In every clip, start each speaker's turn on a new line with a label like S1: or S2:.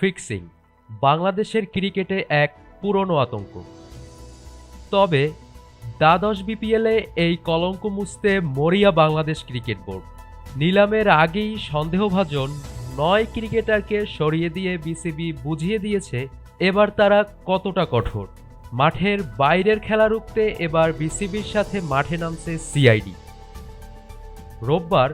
S1: Fixing, বাংলাদেশের ক্রিকেটে এক পুরনো আতঙ্ক। তবে, দ্বাদশ বিপিএলে এই কলঙ্ক মুছতে মরিয়া বাংলাদেশ ক্রিকেট বোর্ড। নিলামের আগেই সন্দেহভাজন নয় ক্রিকেটারকে সরিয়ে দিয়ে বিসিবি বুঝিয়ে দিয়েছে, এবার তারা কতটা কঠোর। মাঠের বাইরের খেলা রুখতে এবার বিসিবির সাথে মাঠে নামছে সিআইডি। রোববার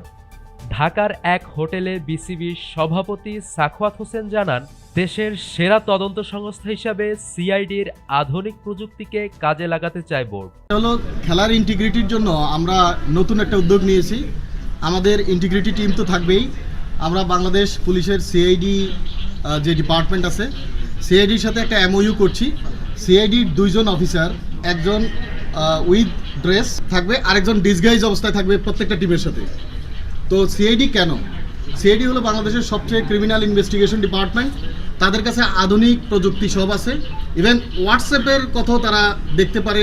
S1: ঢাকার এক হোটেলে বিসিবির সভাপতি সাখওয়াত হোসেন জানান, দেশের সেরা তদন্ত সংস্থা হিসাবে সিআইডির আধুনিক প্রযুক্তিকে কাজে লাগাতে চায় বোর্ড।
S2: হলো খেলার ইন্টিগ্রিটির জন্য আমরা নতুন একটা উদ্যোগ নিয়েছি। আমাদের ইন্টিগ্রিটি টিম তো থাকবেই। আমরা বাংলাদেশ পুলিশের সিআইডি যে ডিপার্টমেন্ট আছে, সিআইডির সাথে একটা এমওইউ করছি। সিআইডির দুইজন অফিসার একজন উইথ ড্রেস থাকবে, আরেকজন ডিসগাইজ অবস্থায় থাকবে প্রত্যেকটা টিমের সাথে। তো সিআইডি কেন? সিআইডি হলো বাংলাদেশের সবচেয়ে ক্রিমিনাল ইনভেস্টিগেশন ডিপার্টমেন্ট তাদের কাছে আধুনিক প্রযুক্তি সব আছে। ইভেন হোয়াটসঅ্যাপের কথাও তারা দেখতে পারে।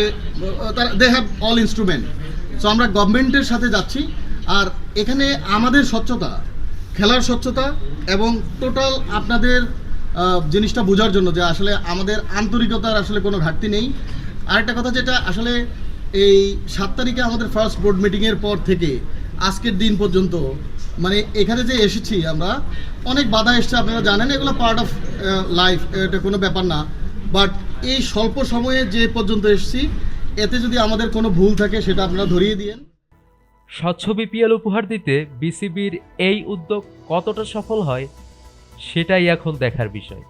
S2: তারা they have all instrument so আমরা গভর্নমেন্টের সাথে যাচ্ছি। আর এখানে আমাদের স্বচ্ছতা, খেলার স্বচ্ছতা এবং টোটাল আপনাদের জিনিসটা বোঝার জন্য যে আসলে আমাদের আন্তরিকতার আসলে কোনো ঘাটতি নেই। আরেকটা কথা যেটা, আসলে এই সাত তারিখে আমাদের ফার্স্ট বোর্ড মিটিংয়ের পর থেকে আজকের দিন পর্যন্ত। মানে এখানে যে এসেছি আমরা, অনেক বাধা এসছে, আপনারা জানেন, এগুলো পার্ট অফ লাইফ এটা কোনো ব্যাপার না। বাট এই স্বল্প সময়ে যে পর্যন্ত এসেছি, এতে যদি আমাদের কোনো ভুল থাকে, সেটা আপনারা ধরিয়ে দিয়েন।
S1: স্বচ্ছ বিপিএল উপহার দিতে বিসিবির এই উদ্যোগ কতটা সফল হয়, সেটাই এখন দেখার বিষয়।